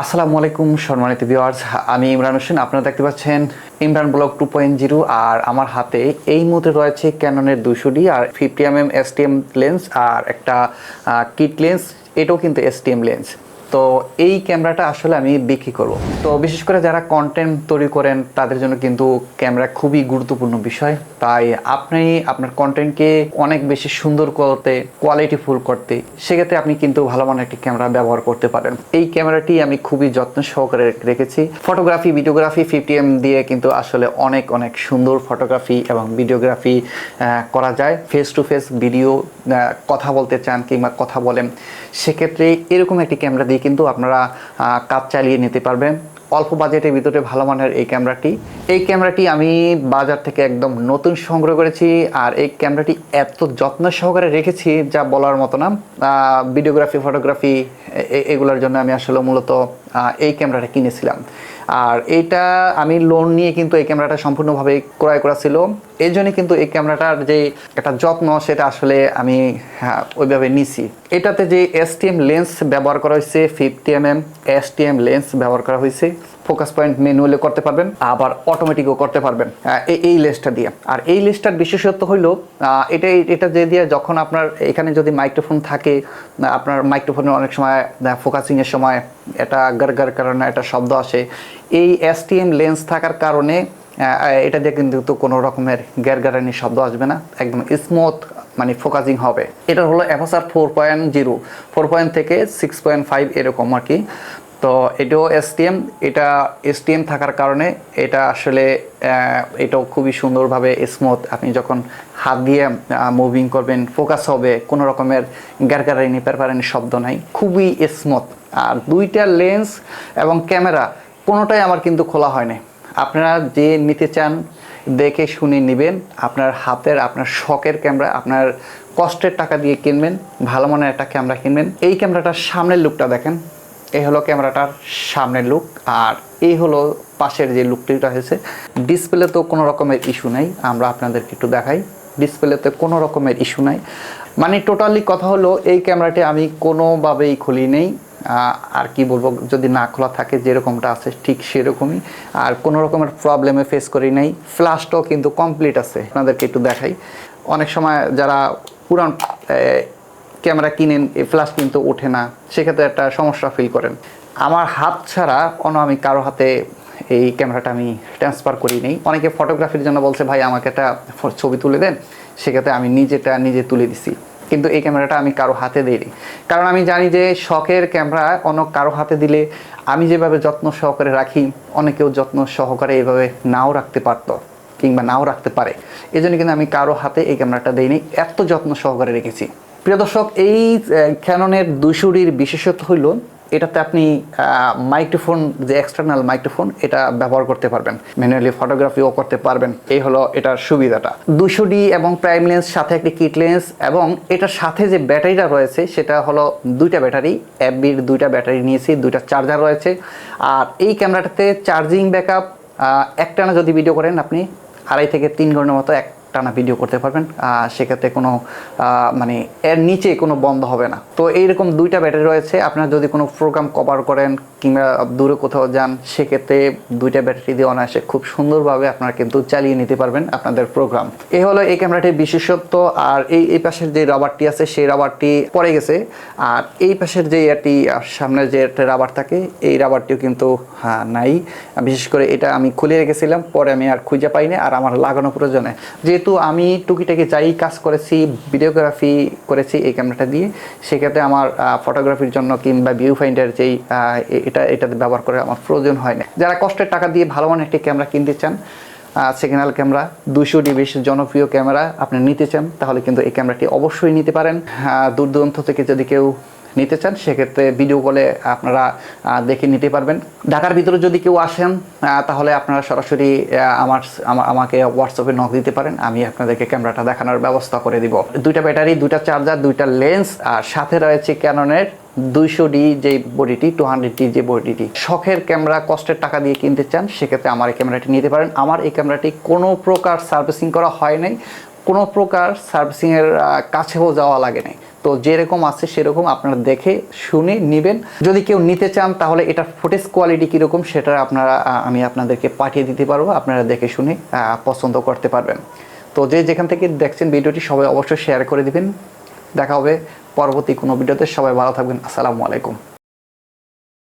আসসালামু আলাইকুম, সম্মানিত ভিউয়ার্স আমি ইমরান হোসেন, আপনারা দেখতে পাচ্ছেন Imran block two point zero, আর আমার হাতে এই মুহূর্তে রয়েছে ক্যাননের দুশো ডি আর fifty M M S T M lens আর একটা কিট লেন্স এটাও কিন্তু এস টি এম লেন্স তো এই ক্যামেরাটা আসলে আমি বিক্রি করব। তো বিশেষ করে যারা কন্টেন্ট তৈরি করেন, তাদের জন্য কিন্তু ক্যামেরা খুবই গুরুত্বপূর্ণ বিষয়। তাই আপনি আপনার কন্টেন্টকে অনেক বেশি সুন্দর করতে কোয়ালিটিফুল করতে, সেক্ষেত্রে আপনি কিন্তু ভালো মানের একটি ক্যামেরা ব্যবহার করতে পারেন। এই ক্যামেরাটি আমি খুবই যত্ন সহকারে রেখেছি। ফটোগ্রাফি ভিডিওগ্রাফি ফিফটি এম দিয়ে কিন্তু আসলে অনেক অনেক সুন্দর ফটোগ্রাফি এবং ভিডিওগ্রাফি করা যায়। ফেস টু ফেস ভিডিও কথা বলতে চান কিংবা কথা বলেন, সেক্ষেত্রে এরকম একটি ক্যামেরা দিয়ে কিন্তু আপনারা কাজ চালিয়ে নিতে পারবেন। অল্প বাজেটের ভিতরে ভালো মানের এই ক্যামেরাটি। এই ক্যামেরাটি আমি বাজার থেকে একদম নতুন সংগ্রহ করেছি আর এই ক্যামেরাটি এত যত্ন সহকারে রেখেছি যা বলার মতো না। ভিডিওগ্রাফি, ফটোগ্রাফি এগুলোর জন্য আমি আসলে মূলত এই ক্যামেরাটা কিনেছিলাম। আর এটা আমি লোন নিয়ে কিন্তু এই ক্যামেরাটা সম্পূর্ণভাবে ক্রয় করা ছিল। এই জন্য কিন্তু এই ক্যামেরাটার যে একটা যত্ন সেটা আসলে আমি হ্যাঁ, ওইভাবে নিছি। এটাতে যে এস টি এম লেন্স ব্যবহার করা হয়েছে fifty M M S T M lens ব্যবহার করা হয়েছে। ফোকাস পয়েন্ট ম্যানুয়ালে করতে পারবেন, আবার অটোমেটিকও করতে পারবেন এই লেন্সটা দিয়ে। আর এই লেন্সটার বিশেষত্ব হইল এটা এটা যে দিয়ে যখন আপনার এখানে যদি মাইক্রোফোন থাকে আপনার মাইক্রোফোনে অনেক সময় ফোকাসিংয়ের সময় এটা গার গার কারণে একটা শব্দ আসে। এই এসটিএম লেন্স থাকার কারণে এটা দিয়ে কিন্তু কোনো রকমের গ্যারগারানি শব্দ আসবে না, একদম স্মুথ মানে ফোকাসিং হবে। এটা হলো অ্যাভাসার four point zero four point থেকে সিক্স পয়েন্ট ফাইভ এরকম আর কি। তো এটাও এসটিএম এটা এসটিএম থাকার কারণে এটা আসলে এটাও খুবই সুন্দরভাবে স্মুথ আপনি যখন হাত দিয়ে মুভিং করবেন ফোকাস হবে, কোনো রকমের গ্যারগারানি পেরপারানি শব্দ নাই, খুবই স্মুথ আর দুইটা লেন্স এবং ক্যামেরা কোনোটাই আমার কিন্তু খোলা হয়নি আপনারা যে নিতে চান, দেখে শুনে নেবেন। আপনার হাতের, আপনার শখের ক্যামেরা আপনার কষ্টের টাকা দিয়ে কিনবেন, ভালো মানের একটা ক্যামেরা কিনবেন। এই ক্যামেরাটার সামনের লুকটা দেখেন। এই হলো ক্যামেরাটার সামনের লুক আর এই হলো পাশের যে লুকটিটা হয়েছে। ডিসপ্লে তো কোনো রকমের ইস্যু নাই, আমরা আপনাদেরকে একটু দেখাই। ডিসপ্লেতে কোনো রকমের ইস্যু নাই। মানে টোটালি কথা হলো, এই ক্যামেরাটি আমি কোনোভাবেই খুলি নেই। আর কি বলব, যদি না খোলা থাকে, যেরকমটা আছে ঠিক সেরকমই। আর কোনো রকমের প্রবলেমে ফেস করি নাই। ফ্ল্যাশটাও কিন্তু কমপ্লিট আছে, আপনাদেরকে একটু দেখাই। অনেক সময় যারা পুরান ক্যামেরা কিনেন এই ফ্ল্যাশ কিন্তু ওঠে না। সেক্ষেত্রে একটা সমস্যা ফিল করেন। আমার হাত ছাড়া অন্য আমি কারও হাতে এই ক্যামেরাটা আমি ট্রান্সফার করি নেই। অনেকে ফটোগ্রাফির জন্য বলছে, ভাই, আমাকে একটা ছবি তুলে দেন। সেক্ষেত্রে আমি নিজেটা নিজে তুলে দিছি। কিন্তু এই ক্যামেরাটা আমি কারও হাতে দিইনি। কারণ আমি জানি যে শখের ক্যামেরা অন্য কারও হাতে দিলে আমি যেভাবে যত্ন সহকারে রাখি, অনেকেও যত্ন সহকারে এভাবে নাও রাখতে পারতো কিংবা নাও রাখতে পারে। এই কিন্তু আমি কারও হাতে এই ক্যামেরাটা দিইনি। এত যত্ন সহকারে রেখেছি। প্রিয় দর্শক, এই ক্যাননের দুশোটির বিশেষত্ব হইল এটাতে আপনি মাইক্রোফোন যে এক্সটার্নাল মাইক্রোফোন এটা ব্যবহার করতে পারবেন। ম্যানুয়ালি ফটোগ্রাফিও করতে পারবেন। এই হলো এটার সুবিধাটা। দুশো ডি এবং প্রাইম লেন্স সাথে একটি কিট লেন্স এবং এটার সাথে যে ব্যাটারিটা রয়েছে, সেটা হলো দুইটা ব্যাটারি। এফবির দুইটা ব্যাটারি নিয়েছি, দুইটা চার্জার রয়েছে। আর এই ক্যামেরাটাতে চার্জিং ব্যাকআপ একটানা যদি ভিডিও করেন, আপনি আড়াই থেকে তিন ঘণ্টার মতো এক টানা ভিডিও করতে পারবেন। সেক্ষেত্রে কোনো মানে এর নিচে কোনো বন্ধ হবে না। তো এইরকম দুইটা ব্যাটারি রয়েছে। আপনারা যদি কোনো প্রোগ্রাম কভার করেন কিংবা দূরে কোথাও যান সেক্ষেত্রে দুইটা ব্যাটারি দিয়ে অনায়াসে খুব সুন্দরভাবে আপনারা কিন্তু চালিয়ে নিতে পারবেন আপনাদের প্রোগ্রাম এই হলো এই ক্যামেরাটির বিশেষত্ব। আর এই এই পাশের যে রাবারটি আছে সেই রাবারটি পড়ে গেছে। আর এই পাশের যে এটি সামনে যে একটা রাবার থাকে এই রাবারটিও কিন্তু হ্যাঁ, নাই। বিশেষ করে এটা আমি খুলে রেখেছিলাম পরে আমি আর খুঁজে পাইনি। আর আমার লাগানো প্রয়োজনে। যেহেতু আমি টুকিটাকি যাই কাজ করেছি ভিডিওগ্রাফি করেছি এই ক্যামেরাটা দিয়ে, সেক্ষেত্রে আমার ফটোগ্রাফির জন্য কিংবা ভিউ ফাইন্ডার যেই এটা এটাতে ব্যবহার করে আমার প্রয়োজন হয় না। যারা কষ্টের টাকা দিয়ে ভালো মানের একটি ক্যামেরা কিনতে চান হ্যান্ড ক্যামেরা দুশো বেশ জনপ্রিয় ক্যামেরা আপনি নিতে চান, তাহলে কিন্তু এই ক্যামেরাটি অবশ্যই নিতে পারেন। দূর দূরান্ত থেকে যদি কেউ নিতে চান, সেক্ষেত্রে ভিডিও কলে আপনারা দেখে নিতে পারবেন। ঢাকার ভিতরে যদি কেউ আসেন তাহলে আপনারা সরাসরি আমার আমাকে হোয়াটসঅ্যাপে নক দিতে পারেন, আমি আপনাদেরকে ক্যামেরাটা দেখানোর ব্যবস্থা করে দিব। দুইটা ব্যাটারি দুইটা চার্জার দুইটা লেন্স আর সাথে রয়েছে ক্যাননের দুইশো ডি যে বডিটি টু হান্ড্রেড ডি যে বডিটি। শখের ক্যামেরা কষ্টের টাকা দিয়ে কিনতে চান, সেক্ষেত্রে আমার এই ক্যামেরাটি নিতে পারেন। আমার এই ক্যামেরাটি কোনো প্রকার সার্ভিসিং করা হয় নাই। কোনো প্রকার সার্ভিসিংয়ের কাছেও যাওয়া লাগে নাই। তো যেরকম আছে সেরকম আপনারা দেখে শুনে নেবেন। যদি কেউ নিতে চান, তাহলে এটার ফুটেজ কোয়ালিটি কীরকম সেটা আপনারা আমি আপনাদেরকে পাঠিয়ে দিতে পারব। আপনারা দেখে শুনে পছন্দ করতে পারবেন। তো যে যেখান থেকে দেখছেন ভিডিওটি, সবাই অবশ্যই শেয়ার করে দিবেন। দেখা হবে পরবর্তী কোনো ভিডিওতে। সবাই ভালো থাকবেন। আসসালামু আলাইকুম।